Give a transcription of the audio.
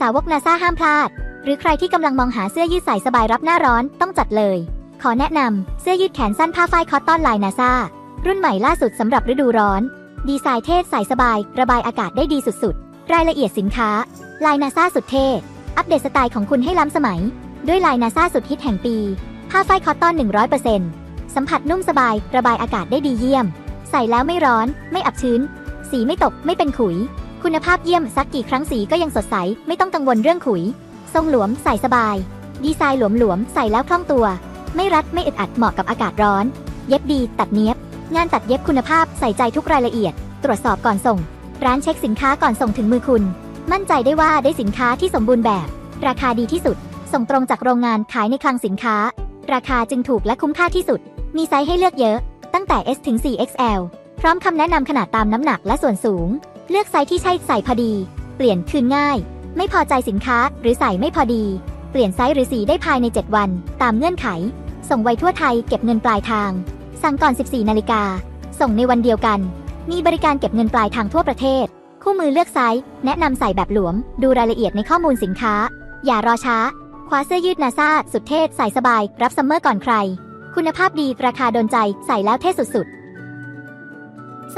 สาวกนาซาห้ามพลาด หรือใครที่กำลังมองหาเสื้อยืดใส่สบายรับหน้าร้อนต้องจัดเลย ขอแนะนำเสื้อยืดแขนสั้นผ้าฝ้ายคอตตอนลายนาซารุ่นใหม่ล่าสุดสำหรับฤดูร้อน ดีไซน์เท่ใส่สบาย ระบายอากาศได้ดีสุดๆ รายละเอียดสินค้า ลายนาซาสุดเท่ อัปเดตสไตล์ของคุณให้ล้ำสมัย ด้วยลายนาซาสุดฮิตแห่งปี ผ้าฝ้ายคอตตอน 100%สัมผัสนุ่มสบาย ระบายอากาศได้ดีเยี่ยม ใส่แล้วไม่ร้อน ไม่อับชื้น สีไม่ตก ไม่เป็นขุย คุณภาพเยี่ยมซักกี่ครั้งสีก็ยังสดใส ไม่ต้องกังวลเรื่องขุย ทรงหลวมใส่สบาย ดีไซน์หลวมๆใส่แล้วคล่องตัว ไม่รัดไม่อึดอัดเหมาะกับอากาศร้อน เย็บดีตัดเนี้ยบ งานตัดเย็บคุณภาพใส่ใจทุกรายละเอียด ตรวจสอบก่อนส่ง ร้านเช็คสินค้าก่อนส่งถึงมือคุณ มั่นใจได้ว่าได้สินค้าที่สมบูรณ์แบบ ราคาดีที่สุด ส่งตรงจากโรงงานขายในคลังสินค้า ราคาจึงถูกและคุ้มค่าที่สุด มีไซส์ให้เลือกเยอะ ตั้งแต่ S ถึง 4XL พร้อมคำแนะนำขนาดตามน้ำหนักและส่วนสูง เลือกไซส์ที่ใช่ใส่พอดี เปลี่ยนคืนง่าย ไม่พอใจสินค้าหรือใส่ไม่พอดี เปลี่ยนไซส์หรือสีได้ภายใน 7 วัน ตามเงื่อนไข ส่งไวทั่วไทยเก็บเงินปลายทาง สั่งก่อน 14 นาฬิกา ส่งในวันเดียวกัน มีบริการเก็บเงินปลายทางทั่วประเทศ คู่มือเลือกไซส์แนะนำใส่แบบหลวม ดูรายละเอียดในข้อมูลสินค้า อย่ารอช้า คว้าเสื้อยืดนาซาสุดเท่ใส่สบาย รับซัมเมอร์ก่อนใคร คุณภาพดีราคาโดนใจใส่แล้วเท่สุดๆ